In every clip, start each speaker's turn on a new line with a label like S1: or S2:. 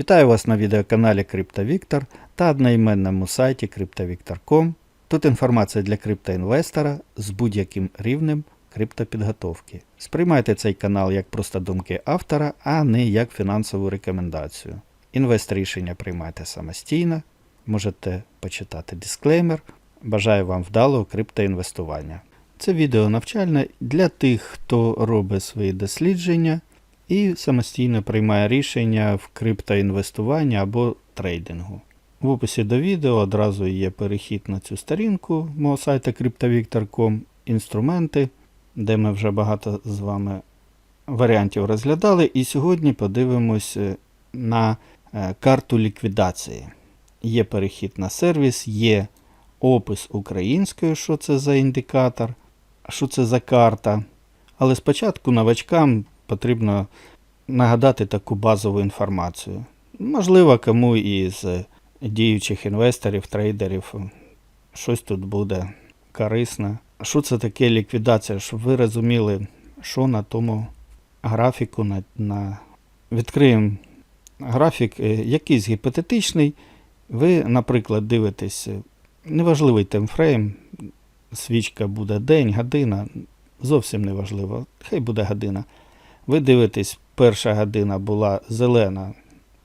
S1: Вітаю вас на відеоканалі CryptoVictor та одноіменному сайті CryptoVictor.com. Тут інформація для криптоінвестора з будь-яким рівнем криптопідготовки. Сприймайте цей канал як просто думки автора, а не як фінансову рекомендацію. Інвест рішення приймайте самостійно, можете почитати дисклеймер. Бажаю вам вдалого криптоінвестування. Це відео навчальне для тих, хто робить свої дослідження і самостійно приймає рішення в криптоінвестуванні або трейдингу. В описі до відео одразу є перехід на цю сторінку мого сайту CryptoVictor.com, інструменти, де ми вже багато з вами варіантів розглядали. І сьогодні подивимось е, на е, карту ліквідації. Є перехід на сервіс, є опис українською, що це за індикатор, що це за карта. Але спочатку новачкам потрібно нагадати таку базову інформацію. Можливо, кому із діючих інвесторів, трейдерів щось тут буде корисне. Що це таке ліквідація? Щоб ви розуміли, що на тому графіку на, на... відкриємо графік е, якийсь гіпотетичний. Ви, наприклад, дивитесь е, неважливий таймфрейм, свічка буде день, година, зовсім неважливо, хай буде година. Ви дивитесь, перша година була зелена,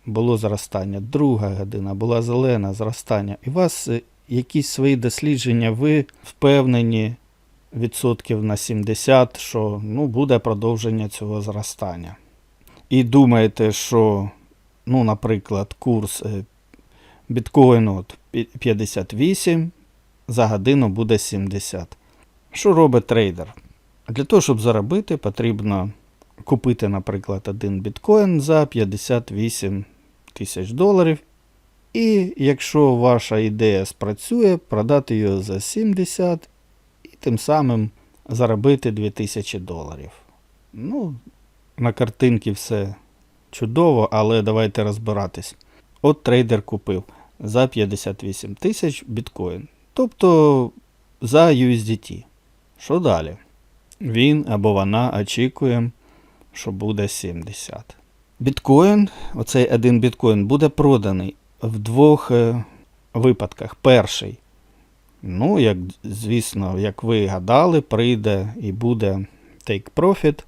S1: було зростання, друга година була зелена, зростання. І у вас е, якісь свої дослідження, ви впевнені відсотків на 70, що ну, буде продовження цього зростання. І думаєте, що, ну, наприклад, курс е, біткоїну 58, за годину буде 70. Що робить трейдер? Для того, щоб заробити, потрібно купити, наприклад, один біткоін за 58 тисяч доларів. І якщо ваша ідея спрацює, продати його за 70 і тим самим заробити 2000 доларів. Ну, на картинці все чудово, але давайте розбиратись. От трейдер купив за 58 тисяч біткоін. Тобто за USDT. Що далі? Він або вона очікує, що буде 70. Біткоін, оцей один біткоін, буде проданий в двох е, випадках. Перший, ну, як, звісно, як ви гадали, прийде і буде take profit,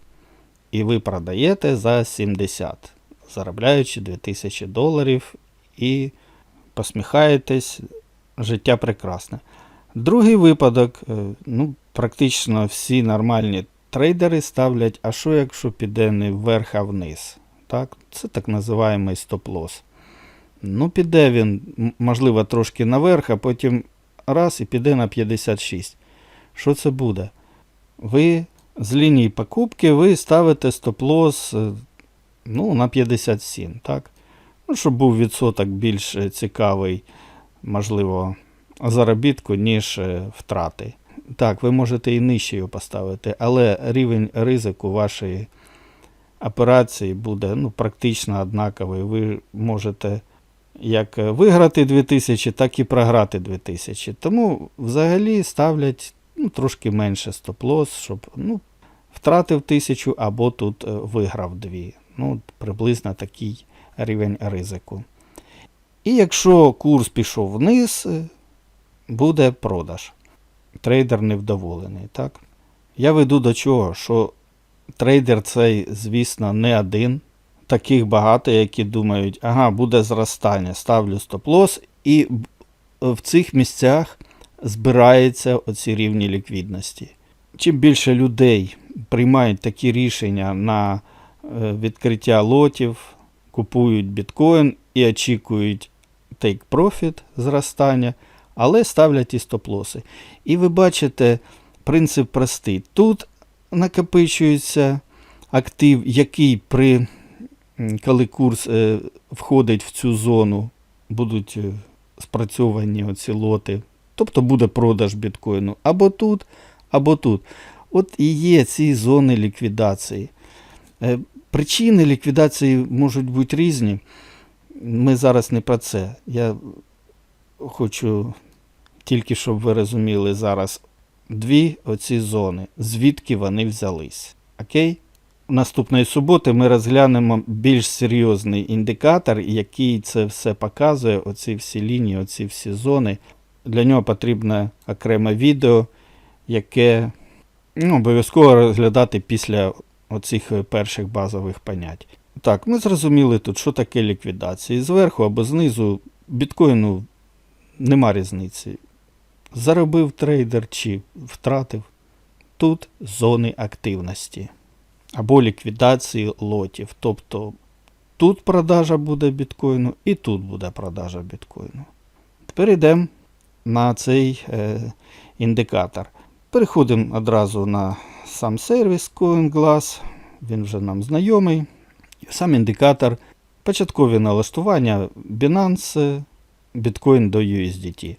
S1: і ви продаєте за 70, заробляючи 2000 доларів і посміхаєтесь, життя прекрасне. Другий випадок, е, ну, практично всі нормальні трейдери ставлять, а що якщо піде не вверх, а вниз? Так? Це так називаємий стоп-лос. Ну, піде він, можливо, трошки наверх, а потім раз і піде на 56. Що це буде? Ви з лінії покупки ви ставите стоп-лос е, ну, на 57, так? Ну, щоб був відсоток більш е, цікавий, можливо, заробітку, ніж е, втрати. Так, ви можете і нижче його поставити, але рівень ризику вашої операції буде ну, практично однаковий. Ви можете як виграти 2000, так і програти 2000. Тому взагалі ставлять ну, трошки менше стоп-лос, щоб ну, втратив 1000 або тут е, виграв 2. Ну, приблизно такий рівень ризику. І якщо курс пішов вниз, е, буде продаж. Трейдер невдоволений. Так? Я веду до чого, що трейдер цей, звісно, не один. Таких багато, які думають, ага, буде зростання, ставлю стоп-лос, і в цих місцях збираються оці рівні ліквідності. Чим більше людей приймають такі рішення на е, відкриття лотів, купують біткоін і очікують profit зростання, але ставлять і стоп-лоси. І ви бачите, принцип простий. Тут накопичується актив, який при коли курс е, входить в цю зону, будуть е, спрацьовані оці лоти. Тобто буде продаж біткоїну або тут, або тут. От і є ці зони ліквідації. Е, Причини ліквідації можуть бути різні. Ми зараз не про це. Я хочу тільки, щоб ви розуміли зараз дві оці зони, звідки вони взялись. Окей? наступної суботи ми розглянемо більш серйозний індикатор, який це все показує, оці всі лінії, оці всі зони. Для нього потрібне окреме відео, яке ну, обов'язково розглядати після оцих перших базових понять. Так, ми зрозуміли тут, що таке ліквідація. Зверху або знизу біткоїну нема різниці. Заробив трейдер чи втратив. Тут зони активності або ліквідації лотів. Тобто тут продажа буде біткоїну і тут буде продажа біткоїну. Тепер йдемо на цей е, індикатор. Переходимо одразу на сам сервіс CoinGlass. Він вже нам знайомий. Сам індикатор. Початкові налаштування Binance, Bitcoin до USDT.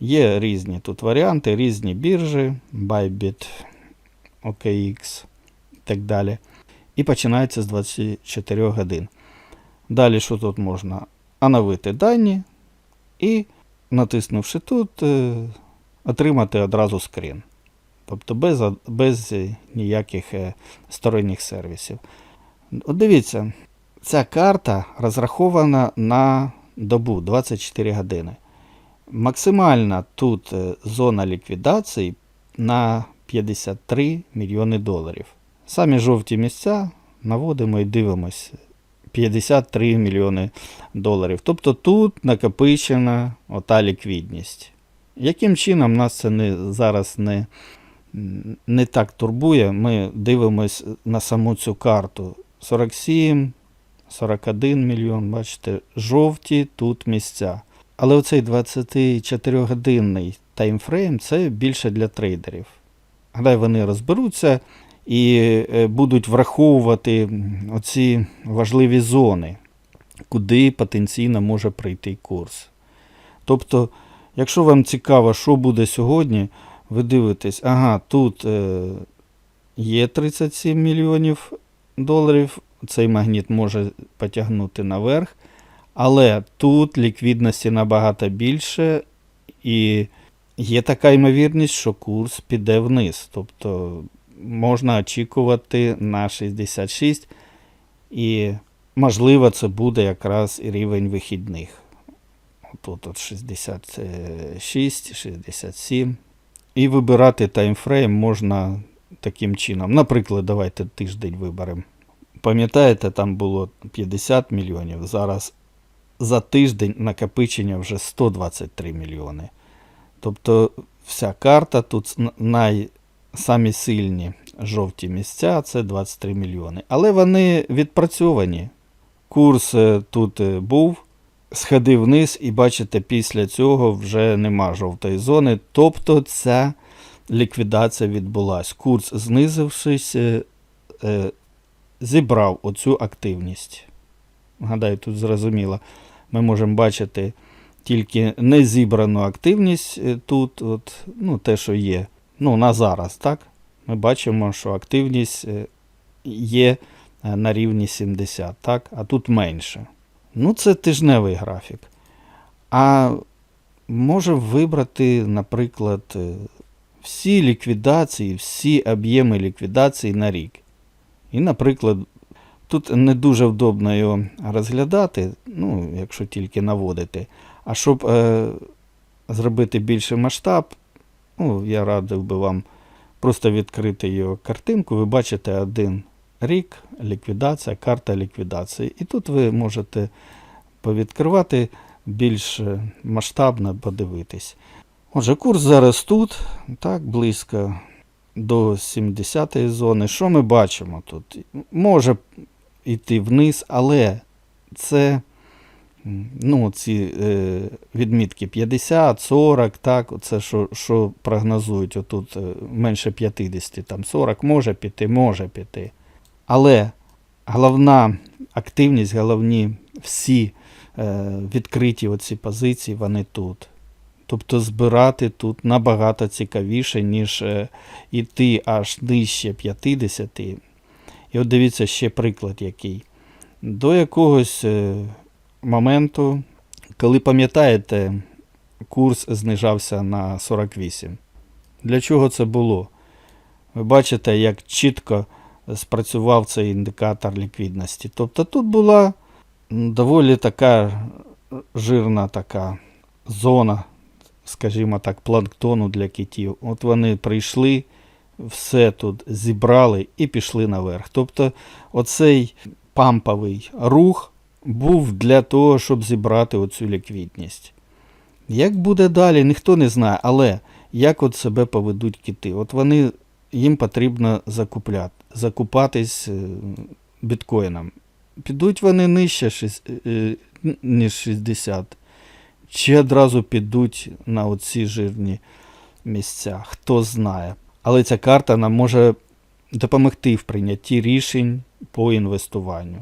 S1: Є різні тут варіанти, різні біржі, Bybit, OKX і так далі. І починається з 24 годин. Далі, що тут можна? Оновити дані і, натиснувши тут, е, отримати одразу скрін. Тобто без, без ніяких е, сторонніх сервісів. От дивіться, ця карта розрахована на добу 24 години. Максимальна тут е, зона ліквідації на 53 мільйони доларів. Самі жовті місця наводимо і дивимось. 53 мільйони доларів. Тобто тут накопичена ота ліквідність. Яким чином нас це не, зараз не, не так турбує, ми дивимось на саму цю карту. 47, 41 мільйон, бачите, жовті тут місця. Але оцей 24-годинний таймфрейм це більше для трейдерів. Гадаю, вони розберуться і е, будуть враховувати оці важливі зони, куди потенційно може прийти курс. Тобто, якщо вам цікаво, що буде сьогодні, ви дивитесь, ага, тут е, є 37 мільйонів доларів, цей магніт може потягнути наверх, але тут ліквідності набагато більше, і є така ймовірність, що курс піде вниз. Тобто можна очікувати на 66, і можливо це буде якраз рівень вихідних. Тут от 66, 67. І вибирати таймфрейм можна таким чином. Наприклад, давайте тиждень виберемо. Пам'ятаєте, там було 50 мільйонів. Зараз за тиждень накопичення вже 123 мільйони. Тобто вся карта тут най, самі сильні жовті місця це 23 мільйони. Але вони відпрацьовані. Курс е, тут е, був, сходив вниз, і бачите, після цього вже нема жовтої зони. Тобто ця ліквідація відбулась. Курс, знизившись, е, зібрав оцю активність. Гадаю, тут зрозуміло. Ми можемо бачити тільки незібрану активність е, тут, от, ну, те, що є. Ну, на зараз, так? Ми бачимо, що активність е, є е, на рівні 70, так? а тут менше. Ну, це тижневий графік. А можемо вибрати, наприклад, всі ліквідації, всі об'єми ліквідації на рік. І, наприклад, тут не дуже вдобно його розглядати, ну, якщо тільки наводити. А щоб е, зробити більший масштаб, ну, я радив би вам просто відкрити його картинку. Ви бачите один рік, ліквідація, карта ліквідації. І тут ви можете повідкривати більш е, масштабно подивитись. Отже, курс зараз тут, так, близько до 70-ї зони. Що ми бачимо тут? Може йти вниз, але це ну, ці е, відмітки 50, 40, так, це що, що прогнозують отут е, менше 50, там 40 може піти, може піти. Але головна активність, головні всі е, відкриті оці позиції, вони тут. Тобто збирати тут набагато цікавіше, ніж е, іти аж нижче 50. І от дивіться ще приклад який. До якогось е, моменту, коли пам'ятаєте, курс знижався на 48. Для чого це було? Ви бачите, як чітко спрацював цей індикатор ліквідності. Тобто тут була доволі така жирна така зона, скажімо так, планктону для китів. От вони прийшли, все тут зібрали і пішли наверх. Тобто оцей памповий рух був для того, щоб зібрати оцю ліквідність. Як буде далі, ніхто не знає, але як от себе поведуть кити? От вони, їм потрібно закупляти, закупатись е, біткоїном. Підуть вони нижче, е, ніж 60, чи одразу підуть на оці жирні місця, хто знає. Але ця карта нам може допомогти в прийнятті рішень по інвестуванню.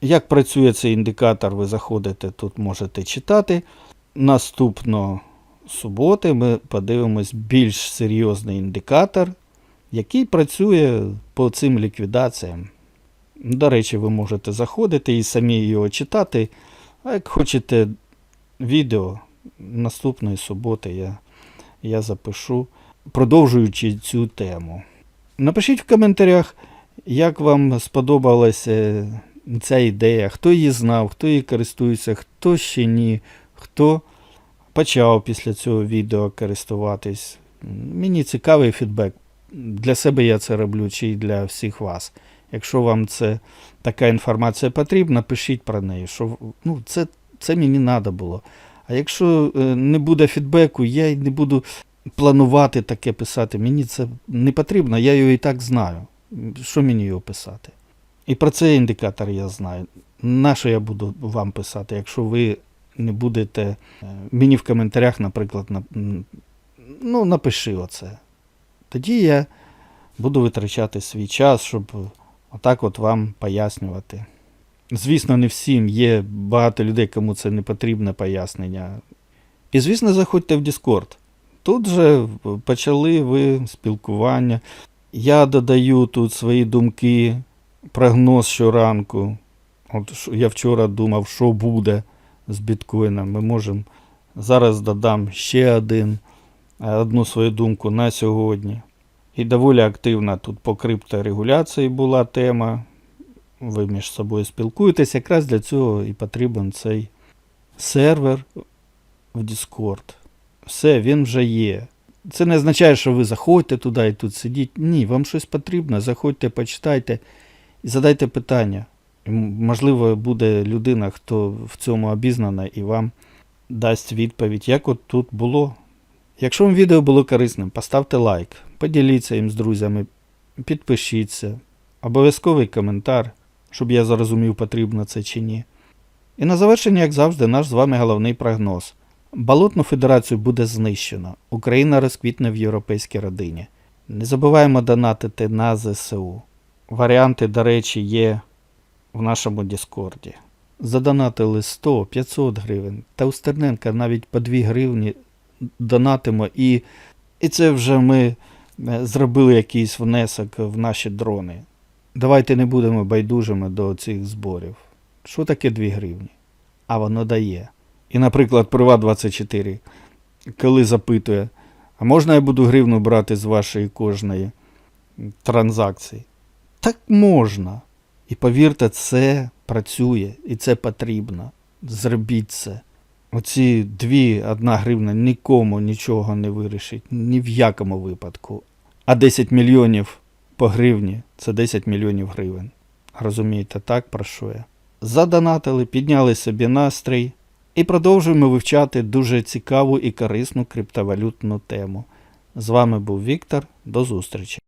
S1: Як працює цей індикатор, ви заходите, тут можете читати. Наступно суботи ми подивимось більш серйозний індикатор, який працює по цим ліквідаціям. До речі, ви можете заходити і самі його читати. А як хочете відео наступної суботи я, я запишу, продовжуючи цю тему. Напишіть в коментарях, як вам сподобалася ця ідея, хто її знав, хто її користується, хто ще ні, хто почав після цього відео користуватись. Мені цікавий фідбек. Для себе я це роблю, чи й для всіх вас. Якщо вам це така інформація потрібна, пишіть про неї. Що, ну, це, це мені треба було. А якщо е, не буде фідбеку, я й не буду планувати таке писати. Мені це не потрібно, я його і так знаю. Що мені його писати? І про цей індикатор я знаю. На що я буду вам писати, якщо ви не будете е, мені в коментарях, наприклад, на, ну, напиши оце. Тоді я буду витрачати свій час, щоб отак от вам пояснювати. Звісно, не всім є багато людей, кому це не потрібне пояснення. І, звісно, заходьте в Discord. Тут же почали ви спілкування. Я додаю тут свої думки, прогноз щоранку. От я вчора думав, що буде з біткоїном. Ми можемо зараз додам ще один, е, одну свою думку на сьогодні. І доволі активна тут по крипторегуляції була тема. Ви між собою спілкуєтесь. Якраз для цього і потрібен цей сервер в Discord. Все, він вже є. Це не означає, що ви заходьте туди і тут сидіть. Ні, вам щось потрібно. Заходьте, почитайте і задайте питання. Можливо, буде людина, хто в цьому обізнана, і вам дасть відповідь, як от тут було. Якщо вам відео було корисним, поставте лайк, поділіться їм з друзями, підпишіться, обов'язковий коментар, щоб я зрозумів, потрібно це чи ні. І на завершення, як завжди, наш з вами головний прогноз. Болотну федерацію буде знищено. Україна розквітне в європейській родині. Не забуваємо донатити на ЗСУ. Варіанти, до речі, є в нашому Діскорді. Задонатили 100, 500 гривень. Та у Стерненка навіть по 2 гривні донатимо, і, і це вже ми е, зробили якийсь внесок в наші дрони. Давайте не будемо байдужими до цих зборів. Що таке 2 гривні? А воно дає. І, наприклад, Приват24, коли запитує, а можна я буду гривну брати з вашої кожної транзакції? Так можна. І повірте, це працює і це потрібно. Зробіть це. Оці дві, одна гривна нікому нічого не вирішить, ні в якому випадку. А 10 мільйонів по гривні це 10 мільйонів гривень. Розумієте, так про що я? Задонатили, підняли собі настрій і продовжуємо вивчати дуже цікаву і корисну криптовалютну тему. З вами був Віктор. До зустрічі!